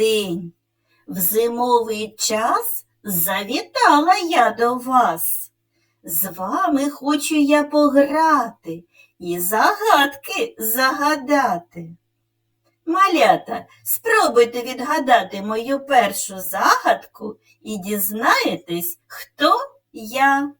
День. В зимовий час завітала я до вас. З вами хочу я пограти і загадки загадати. Малята, спробуйте відгадати мою першу загадку і дізнаєтесь, хто я.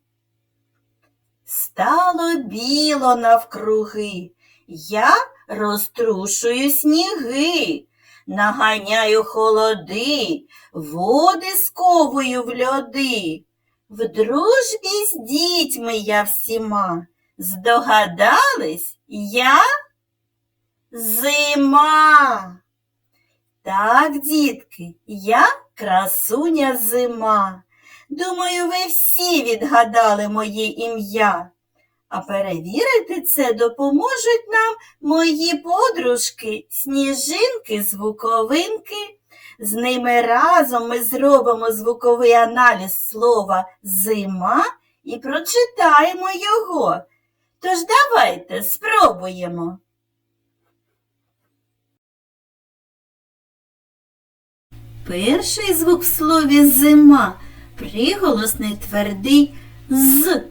Стало біло навкруги, я розтрушую сніги наганяю холоди, води сковую в льоди. В дружбі з дітьми я всіма. Здогадались я зима. Так, дітки, я красуня зима. Думаю, ви всі відгадали моє ім'я. А перевірити це допоможуть нам мої подружки, сніжинки, звуковинки. З ними разом ми зробимо звуковий аналіз слова зима і прочитаємо його. Тож давайте спробуємо. Перший звук в слові зима приголосний твердий з.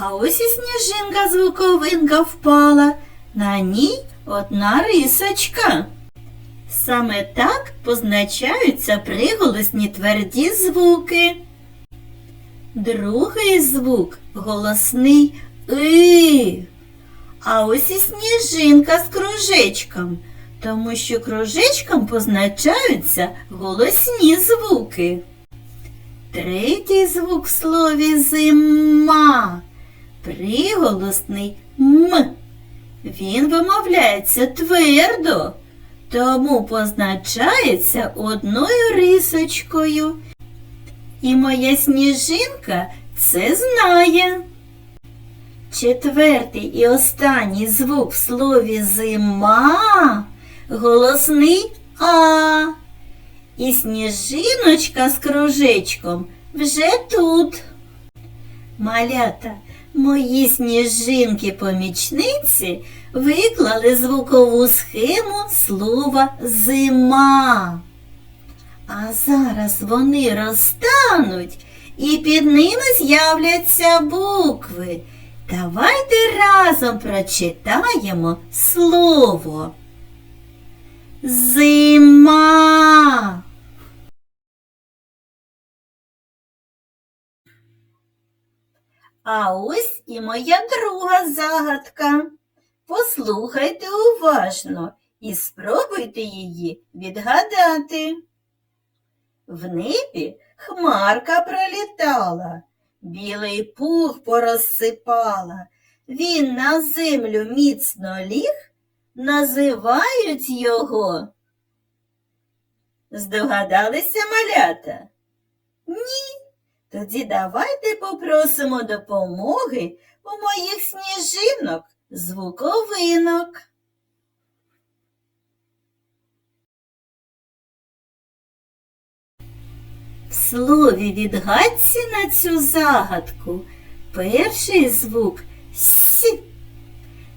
А ось і сніжинка звуковинка впала, на ній одна рисочка. Саме так позначаються приголосні тверді звуки. Другий звук голосний и. А ось і сніжинка з кружечком, тому що кружечком позначаються голосні звуки. Третій звук в слові зима приголосний М. Він вимовляється твердо, тому позначається одною рисочкою. І моя сніжинка це знає. Четвертий і останній звук в слові зима голосний А. І сніжиночка з кружечком вже тут. Малята, Мої сніжинки-помічниці виклали звукову схему слова зима. А зараз вони розтануть і під ними з'являться букви. Давайте разом прочитаємо слово. Зима. А ось і моя друга загадка. Послухайте уважно і спробуйте її відгадати. В небі хмарка пролітала, білий пух порозсипала. Він на землю міцно ліг, називають його. Здогадалися малята? Ні. Тоді давайте попросимо допомоги у моїх сніжинок, звуковинок. В слові відгадці на цю загадку перший звук С.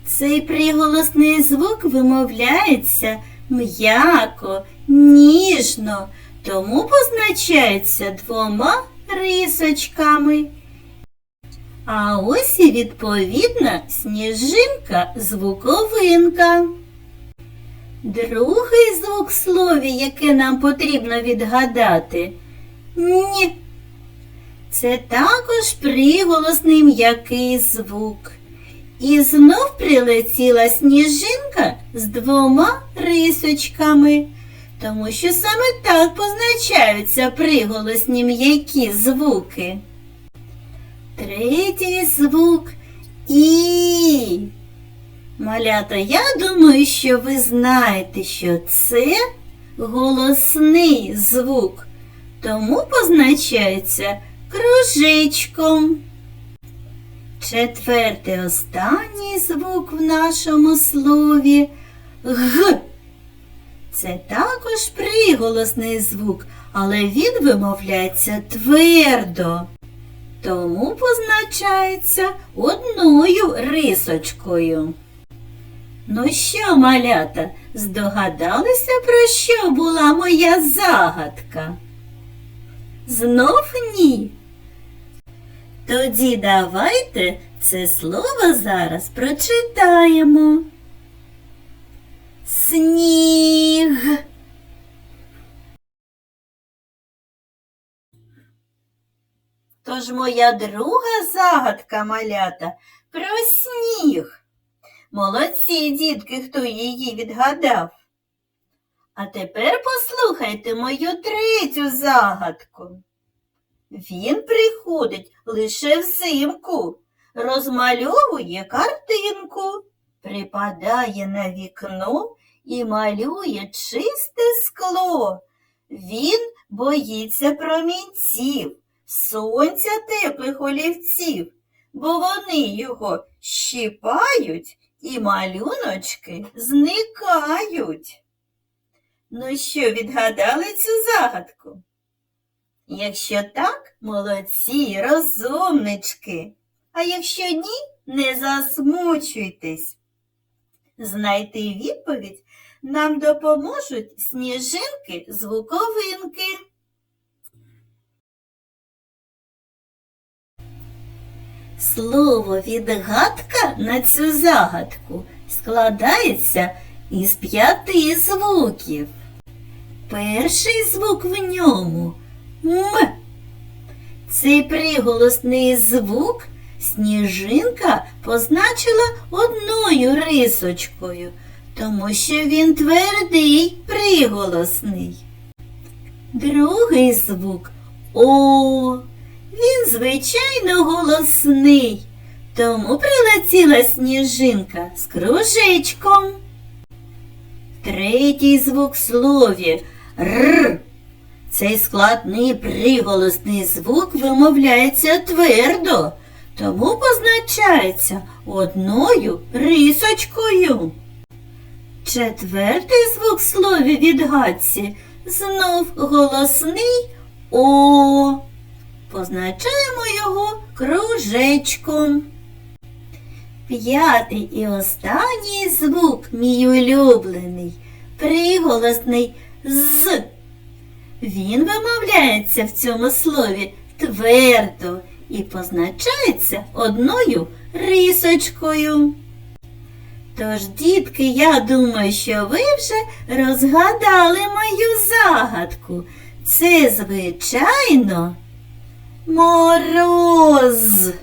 Цей приголосний звук вимовляється м'яко, ніжно, тому позначається двома рисочками. А ось і відповідна сніжинка звуковинка. Другий звук слові, яке нам потрібно відгадати ні. Це також приголосний м'який звук. І знов прилетіла сніжинка з двома рисочками тому що саме так позначаються приголосні м'які звуки. Третій звук І. Малята, я думаю, що ви знаєте, що це голосний звук, тому позначається кружечком. Четвертий останній звук в нашому слові Г. Це також приголосний звук, але він вимовляється твердо. Тому позначається одною рисочкою. Ну що, малята, здогадалися, про що була моя загадка? Знов ні. Тоді давайте це слово зараз прочитаємо. Тож моя друга загадка малята про сніг. Молодці, дітки, хто її відгадав. А тепер послухайте мою третю загадку. Він приходить лише взимку, розмальовує картинку, припадає на вікно і малює чисте скло. Він боїться промінців, сонця теплих олівців, бо вони його щіпають і малюночки зникають. Ну що, відгадали цю загадку? Якщо так, молодці, розумнички. А якщо ні, не засмучуйтесь. Знайти відповідь нам допоможуть сніжинки звуковинки. Слово відгадка на цю загадку складається із п'яти звуків. Перший звук в ньому М. Цей приголосний звук сніжинка позначила одною рисочкою, тому що він твердий приголосний. Другий звук О. Він, звичайно, голосний, тому прилетіла сніжинка з кружечком. Третій звук слові Р. Цей складний приголосний звук вимовляється твердо, тому позначається одною рисочкою. Четвертий звук слові відгадці знов голосний О. Позначаємо його кружечком. П'ятий і останній звук, мій улюблений, приголосний з. Він вимовляється в цьому слові твердо і позначається одною рисочкою. Тож, дітки, я думаю, що ви вже розгадали мою загадку. Це, звичайно, мороз.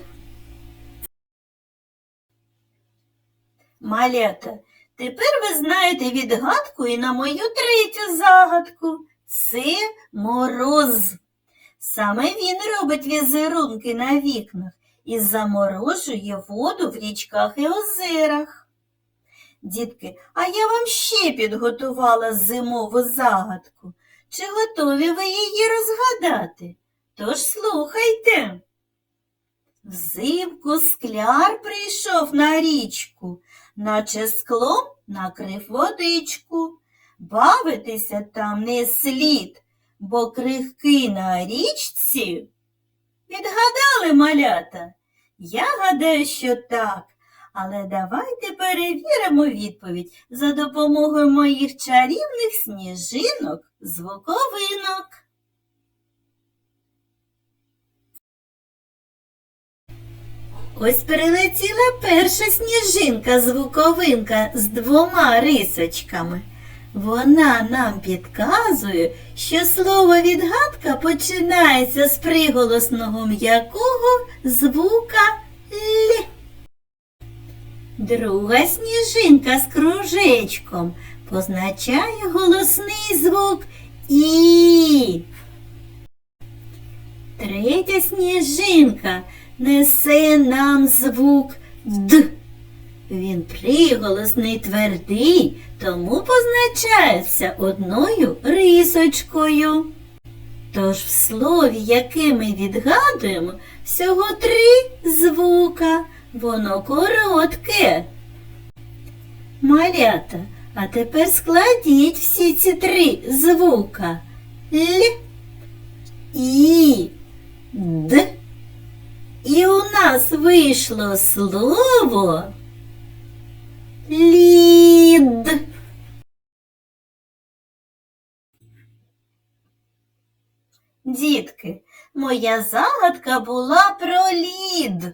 Малята, тепер ви знаєте відгадку і на мою третю загадку. Це мороз. Саме він робить візерунки на вікнах і заморожує воду в річках і озерах. Дітки, а я вам ще підготувала зимову загадку. Чи готові ви її розгадати? Тож слухайте. Взимку скляр прийшов на річку, наче склом накрив водичку. Бавитися там не слід, бо крихки на річці. Відгадали малята? Я гадаю, що так. Але давайте перевіримо відповідь за допомогою моїх чарівних сніжинок звуковинок. Ось прилетіла перша сніжинка звуковинка з двома рисочками. Вона нам підказує, що слово відгадка починається з приголосного м'якого звука Л. Друга сніжинка з кружечком позначає голосний звук І. Третя сніжинка несе нам звук Д. Він приголосний твердий, тому позначається одною рисочкою. Тож в слові, яке ми відгадуємо, всього три звука, воно коротке. Малята, а тепер складіть всі ці три звука. Л, І, Д. І у нас вийшло слово лід. Дітки, моя загадка була про лід.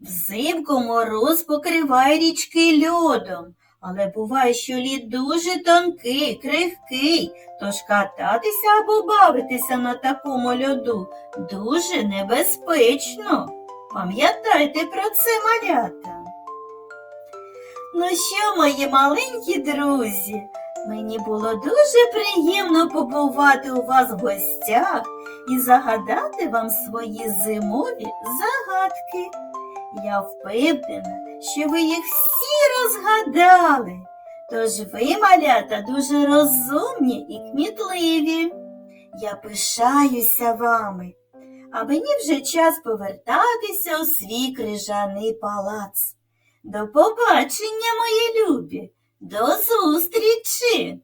Взимку мороз покриває річки льодом, але буває, що лід дуже тонкий, крихкий, тож кататися або бавитися на такому льоду дуже небезпечно. Пам'ятайте про це, малята. Ну що, мої маленькі друзі, мені було дуже приємно побувати у вас в гостях і загадати вам свої зимові загадки. Я впевнена, що ви їх всі розгадали. Тож ви, малята, дуже розумні і кмітливі. Я пишаюся вами, а мені вже час повертатися у свій крижаний палац. До побачення, мої любі, до зустрічі!